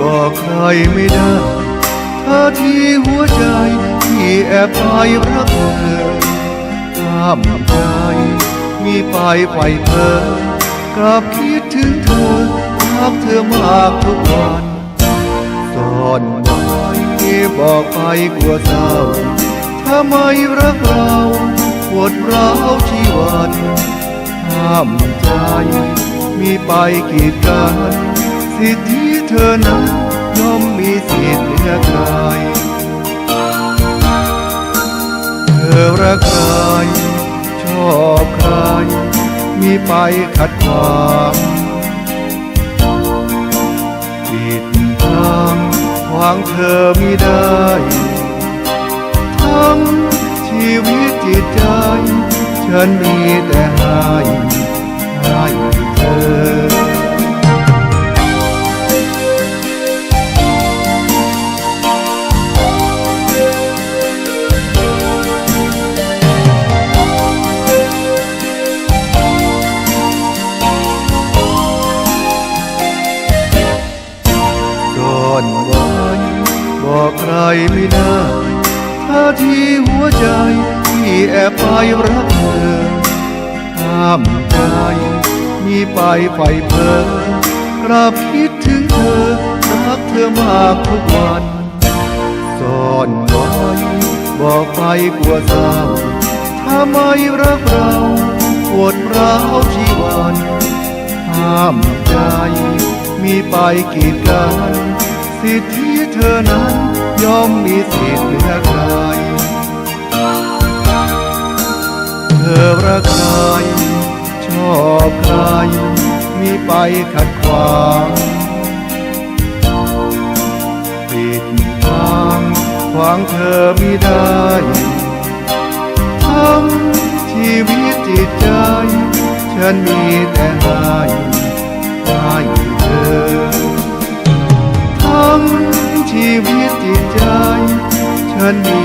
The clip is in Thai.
บอกใครไม่ได้ท่าที่หัวใจที่แอบไปรักเธอห้ามใจมีไปไฟเพอกลับคิดถึงเธอรักเธอมากทุกวันซ่อนไว้บอกไปกลัวเศร้าถ้าไม่รักเราปวดร้าวชีวันห้ามใจมีไปกีดกัน สิทธิเธอนั้นย่อมมีสิทธิ์เหนือใครเธอรักใครชอบใครมีไปขัดขวางปิดทางขวางเธอไมิได้ทั้งชีวิตจิตใจ ฉันมีแต่ห้ให้ ไม่ได้ท่าทีหัวใจที่แอบไปรักเธอห้ามใจมีไปไฟเพ้อกราบคิดถึงเธอรักเธอมากทุกวันซ่อนไว้บอกไปกลัวเศร้าถ้าไม่รักเราปวดร้าวชีวันห้ามใจมีไปกีดกันสิทธิเธอนั้น ย่อมมีสิทธิ์เหนือใคร เธอรักใคร ชอบใคร มีไปขัดขวางปิดทางขวางเธอไมิได้ทั้งชีวิตจิตใจ ฉันมีแต่ห้ให้ ฉั